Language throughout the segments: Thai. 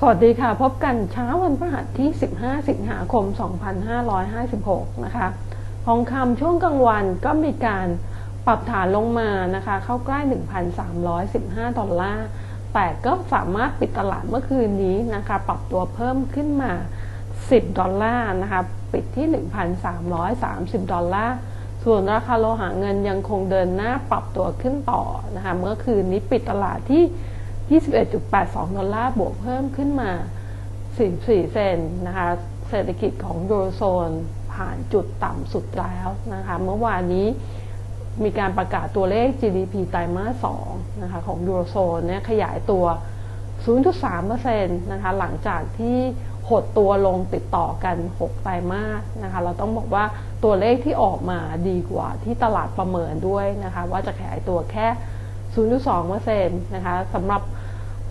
สวัสดีค่ะ พบกันเช้าวันพฤหัสที่ 15 สิงหาคม 2556 นะคะทองคำช่วงกลางวันก็มีการปรับฐานลงมานะคะ เข้าใกล้ 1,315 ดอลลาร์ แต่ก็สามารถปิดตลาดเมื่อคืนนี้นะคะ ปรับตัวเพิ่มขึ้นมา 10 ดอลลาร์นะคะ ปิดที่ 1,330 ดอลลาร์ ส่วนราคาโลหะเงินยังคงเดินหน้าปรับตัวขึ้นต่อนะคะ เมื่อคืนนี้ปิดตลาดที่ 21.82 ดอลลาร์บวกเพิ่มขึ้นมา 44 เซนนะคะ เศรษฐกิจของยูโรโซนผ่านจุดต่ำสุดแล้วนะคะ เมื่อวานนี้มีการประกาศตัวเลข GDP ไตรมาส2นะคะของยูโรโซนเนี่ยขยายตัว 0.3%นะคะหลังจากที่หดตัวลงติดต่อกัน 6 ไตรมาสนะคะ เราต้องบอกว่าตัวเลขที่ออกมาดีกว่าที่ตลาดประเมินด้วยนะคะ ว่าจะขยายตัวแค่ 0.2%นะคะสำหรับ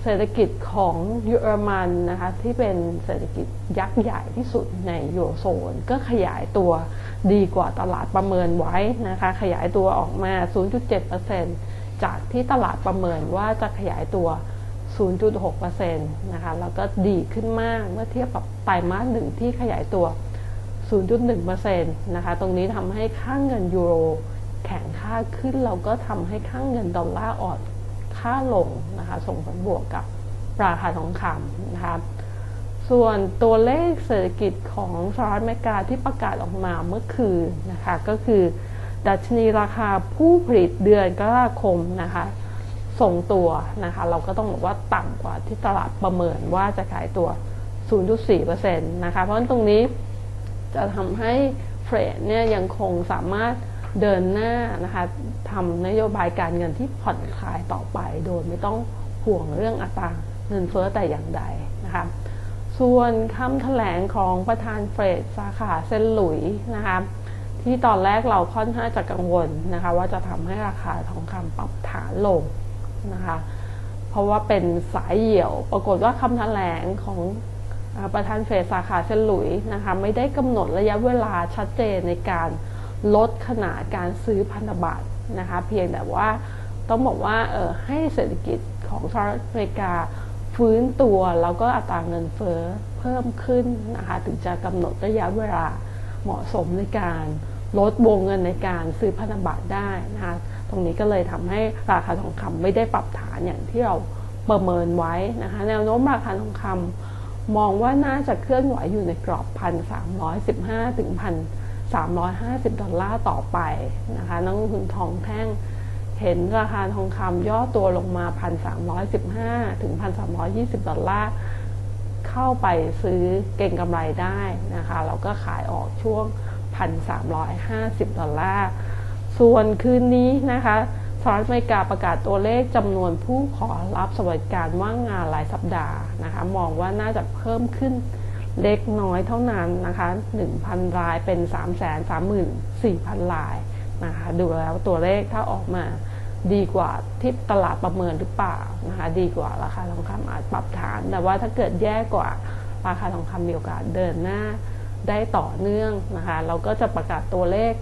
เศรษฐกิจของเยอรมันนะคะที่เป็นเศรษฐกิจยักษ์ใหญ่ที่สุดในยูโรโซน ก็ขยายตัวดีกว่าตลาดประเมินไว้นะคะขยายตัวออกมา 0.7%จากที่ตลาดประเมินว่าจะขยายตัว 0.6%นะคะแล้วก็ดีขึ้นมากเมื่อเทียบกับไตรมาสหนึ่งที่ขยายตัว 0.1%นะคะตรงนี้ทำให้ค่างเงินยูโร แข็งค่าขึ้นเราก็ทำให้ค่างเงินดอลลาร์อ่อนค่าลงนะคะส่งผลบวกกับราคาทองคำนะคะส่วนตัวเลขเศรษฐกิจของสหรัฐอเมริกาที่ประกาศออกมาเมื่อคืนนะคะก็คือ ดัชนีราคาผู้ผลิตเดือนกรกฎาคมนะคะส่งตัวนะคะเราก็ต้องบอกว่าต่ำกว่าที่ตลาดประเมินว่าจะขายตัว 0.4%นะคะเพราะฉะนั้นตรงนี้จะทำให้เฟรดเนี่ยยังคงสามารถ เดินหน้านะคะทำนโยบายการเงินที่ผ่อนคลายต่อไป โดยไม่ต้องห่วงเรื่องอัตราเงินเฟ้อแต่อย่างใดนะคะส่วนคำแถลงของประธานเฟดสาขาเซนหลุยนะคะที่ตอนแรกเราค่อนข้างจะกังวลนะคะ ว่าจะทำให้ราคาทองคำปรับฐานลงนะคะ เพราะว่าเป็นสายเหี่ยว ปรากฏว่าคำแถลงของประธานเฟดสาขาเซนหลุยนะคะ ไม่ได้กำหนดระยะเวลาชัดเจนในการ ลดขนาดการซื้อพันธบัตรนะคะเพียงแต่ว่าต้องบอกว่าเออให้เศรษฐกิจของสหรัฐอเมริกาฟื้นตัวแล้วก็อัตราเงินเฟ้อเพิ่มขึ้นนะคะถึงจะกำหนดระยะเวลาเหมาะสมในการลดวงเงินในการซื้อพันธบัตรได้นะคะตรงนี้ก็เลยทำให้ราคาทองคำไม่ได้ปรับฐานอย่างที่เราประเมินไว้นะคะแนวโน้มราคาทองคำมองว่าน่าจะเคลื่อนไหวอยู่ในกรอบ1,315ถึงพัน 350 ดอลลาร์ต่อไปนะคะนักลงทุนทองแท่งเห็นราคาทองคำย่อตัวลงมา 1,315 ถึง 1,320 ดอลลาร์ เข้าไปซื้อเก่งกำไรได้นะคะแล้วก็ขายออกช่วง 1,350 ดอลลาร์ ส่วนคืนนี้นะคะสหรัฐอเมริกาประกาศตัวเลขจำนวนผู้ขอรับสวัสดิการว่างงานรายสัปดาห์นะคะมองว่าน่าจะเพิ่มขึ้น เล็กน้อยเท่านั้นนะคะ1,000รายเป็น 334,000รายนะคะดูแล้วตัวเลขถ้าออกมาดีกว่าที่ตลาดประเมินหรือเปล่านะคะดีกว่าราคาทองคำอาจปรับฐาน แต่ว่าถ้าเกิดแย่กว่าราคาทองคำมีโอกาสเดินหน้าได้ต่อเนื่องนะคะเราก็จะประกาศตัวเลข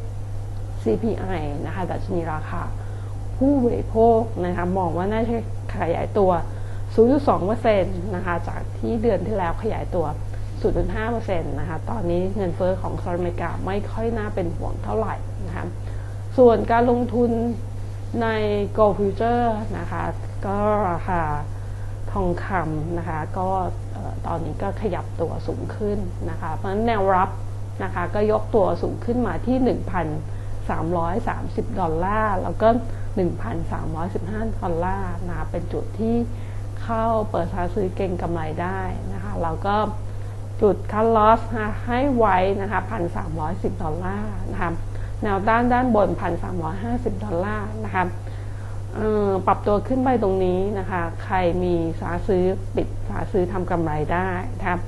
CPI นะคะดัชนีราคา ผู้บริโภคนะคะมองว่าน่าจะขยายตัว 0.2%นะคะจากที่เดือนที่แล้วขยายตัว 0.5%นะคะ ตอนนี้เงินเฟอ้อของสหรัฐอเมริกาไม่ค่อยน่าเป็นห่วงเท่าไหร่นะคะ ส่วนการลงทุนใน Gold Future นะคะ ก็ราคาทองคำนะคะ ก็ตอนนี้ก็ขยับตัวสูงขึ้นนะคะ เพราะฉะนั้นแนวรับนะคะ ก็ยกตัวสูงขึ้นมาที่ 1,330 ดอลลาร์ แล้วก็ 1,315 ดอลลาร์นะะเป็นจุดที่เข้าเปิดซื้อเก่งกำไรได้นะคะ แล้วก็ จุดคัลลอสให้ไว้นะคะ1,310ดอลลาร์นะคะแนวต้านด้านบน1,350ดอลลาร์นะคะปรับตัวขึ้นไปตรงนี้นะคะ ใครมีสาซื้อปิดสาซื้อทำกำไรได้นะครับ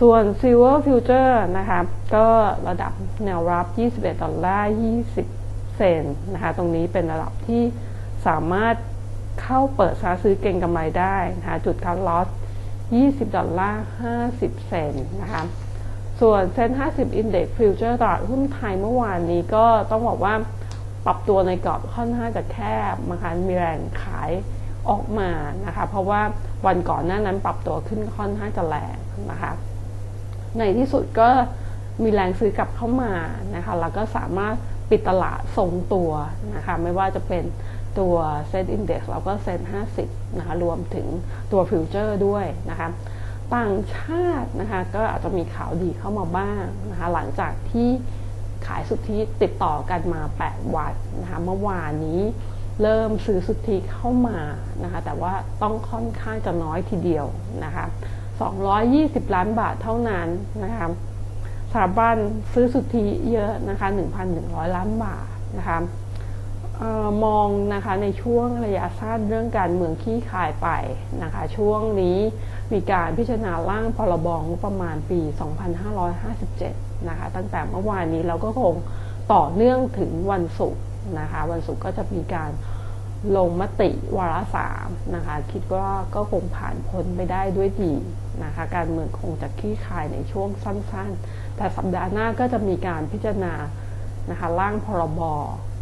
ส่วน Silver Future นะคะก็ระดับแนวรับ 21 ดอลลาร์ 20 เซนนะคะ ตรงนี้เป็นระดับที่สามารถเข้าเปิดสาซื้อเก่งกำไรได้นะคะ จุดคัดลอส 20 ดอลลาร์ 50 เซนนะคะ ส่วนเซ็น50 Index Future ตลาดหุ้นไทยเมื่อวานนี้ก็ต้องบอกว่าปรับตัวในกรอบค่อนข้างจะแคบนะคะมีแรงขายออกมานะคะ เพราะว่าวันก่อนหน้านั้นปรับตัวขึ้นค่อนข้างจะแรงนะคะ ในที่สุดก็มีแรงซื้อกลับเข้ามานะคะ แล้วก็สามารถปิดตลาดทรงตัวนะคะ ไม่ว่าจะเป็น ตัวเซ็นอินดี x แล้วก็เซ็น50 นะคะ รวมถึงตัวฟิวเจอร์ด้วยนะคะ ต่างชาตินะคะ ก็อาจจะมีข่าวดีเข้ามาบ้างนะคะ หลังจากที่ขายสุทธิติดต่อกันมา 8 วันนะคะ เมื่อวานนี้เริ่มซื้อสุทธิเข้ามานะคะ แต่ว่าต้องค่อนข้างจะน้อยทีเดียวนะคะ 220 ล้านบาทเท่านั้นนะคะสถาบันซื้อสุทธิเยอะนะคะ 1,100 ล้านบาทนะคะ ออมองนะคะในช่วงระยะสั้นเรื่องการเมืองขี้ขายไปนะคะช่วงนี้มีการพิจารณาร่างพรบงบประมาณปี 2557 นะคะตั้งแต่เมื่อวานนี้เราก็คงต่อเนื่องถึงวันศุกร์นะคะวันศุกร์ก็จะมีการลงมติวาระสามนะคะคิดว่าก็คงผ่านพ้นไปได้ด้วยดีนะคะการเมืองคงจะขี้คายในช่วงสั้นๆ แต่สัปดาห์หน้าก็จะมีการพิจารณานะคะร่างพรบ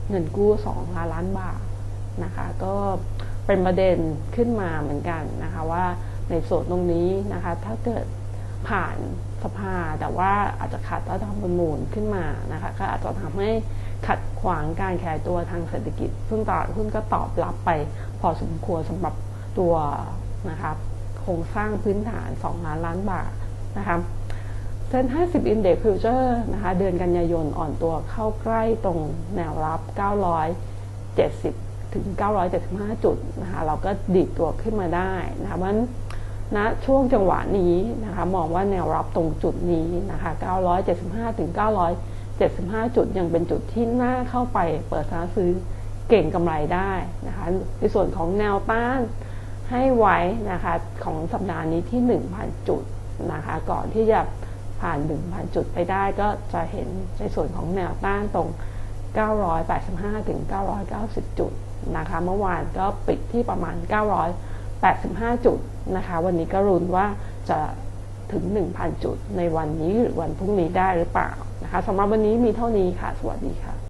เงินกู้2ล้านล้านบาทนะคะ ก็เป็นประเด็นขึ้นมาเหมือนกันนะคะว่าในส่วนตรงนี้นะคะ ถ้าเกิดผ่านสภาแต่ว่าอาจจะขัดรัฐธรรมนูญขึ้นมานะคะก็อาจจะทำให้ขัดขวางการขยายตัวทางเศรษฐกิจ ซึ่งตลาดหุ้นก็ตอบรับไปพอสมควรสำหรับตัวนะคะโครงสร้างพื้นฐาน 2 ล้านล้านบาทนะคะ เซ็น50 Index Future นะคะเดือนกันยายนอ่อนตัวเข้าใกล้ตรงแนวรับ 970 ถึง 975 จุดนะคะเราก็ดีดตัวขึ้นมาได้นะคะมันณนะช่วงจังหวะนี้นะคะมองว่าแนวรับตรงจุดนี้นะคะ 975 ถึง 975 จุดยังเป็นจุดที่น่าเข้าไปเปิดซื้อเก่งกำไรได้นะคะในส่วนของแนวต้านให้ไว้นะคะของสัปดาห์นี้ที่ 1,000 จุดนะคะก่อนที่จะ ผ่าน1,000จุดไปได้ก็จะเห็นในส่วนของแนวต้านตรง 985 ถึง 990 จุดนะคะ เมื่อวานก็ปิดที่ประมาณ 985 จุดนะคะ วันนี้ก็รุนว่าจะถึง 1,000 จุดในวันนี้หรือวันพรุ่งนี้ได้หรือเปล่านะคะสำหรับวันนี้มีเท่านี้ค่ะ สวัสดีค่ะ